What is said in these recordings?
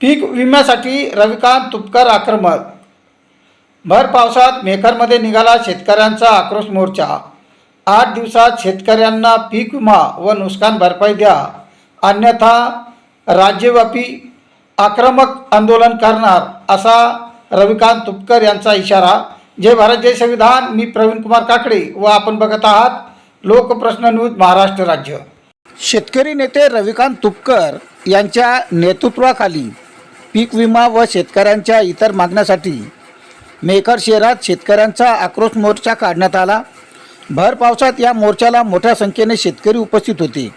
पीक विम्यासाठी रविकांत तुपकर आक्रमक. भर पावसात मेकरमध्ये निघाला शेतकऱ्यांचा आक्रोश मोर्चा. आठ दिवसात शेतकऱ्यांना पीक विमा व नुकसान भरपाई द्या. अन्यथा राज्यव्यापी आक्रमक आंदोलन करणार असा रविकांत तुपकर यांचा इशारा. जय भारत जय संविधान. मी प्रवीण कुमार काकडे व आपण बघत आहात लोकप्रश्न न्यूज महाराष्ट्र राज्य. शेतकरी नेते रविकांत तुपकर यांच्या नेतृत्वाखाली पीक विमा व शेतकऱ्यांच्या इतर मागण्यासाठी मेकर शहरात शेतकऱ्यांचा आक्रोश मोर्चा काढण्यात आला. भर पावसात या मोर्चाला मोठ्या संख्येने शेतकरी उपस्थित होते.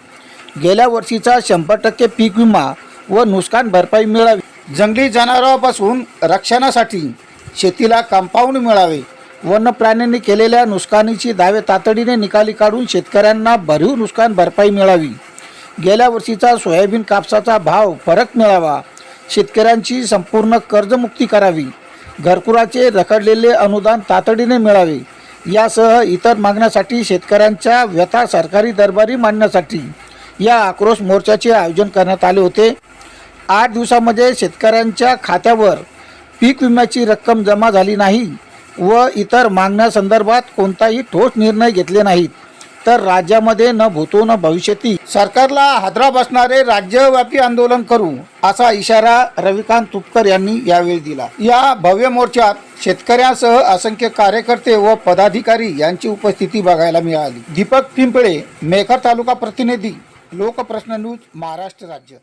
गेल्या वर्षीचा शंभर टक्के पीक विमा व नुकसान भरपाई मिळावी. जंगली जनावरांपासून रक्षणासाठी शेतीला कंपाऊंड मिळावे. वन्य प्राण्यांनी केलेल्या नुकसानीची दावे तातडीने निकाली काढून शेतकऱ्यांना भरीव नुकसान भरपाई मिळावी. गेल्या वर्षीचा सोयाबीन कापसाचा भाव फरक मिळावा. शेतकऱ्यांची संपूर्ण कर्जमुक्ती करावी घरकुराचे रखडलेले अनुदान तातडीने मिळावे यासह इतर मागण्यासाठी शेतकऱ्यांच्या व्यथा सरकारी दरबारी मांडण्यासाठी या आक्रोश मोर्चाचे आयोजन करण्यात आले होते. आठ दिवसामध्ये शेतकऱ्यांच्या खात्यावर पीक विम्याची रक्कम जमा झाली नाही व इतर मागण्यासंदर्भात कोणताही ठोस निर्णय घेतले नाहीत. तर राज्यामध्ये न भूतो न भविष्यती. सरकारला हादरा बसणारे राज्यव्यापी आंदोलन करू असा इशारा रविकांत तुपकर यांनी यावेळी दिला. या भव्य मोर्चात शेतकऱ्यांसह असंख्य कार्यकर्ते व पदाधिकारी यांची उपस्थिती बघायला मिळाली. दीपक पिंपळे मेकर तालुका प्रतिनिधी लोकप्रश्न न्यूज महाराष्ट्र राज्य.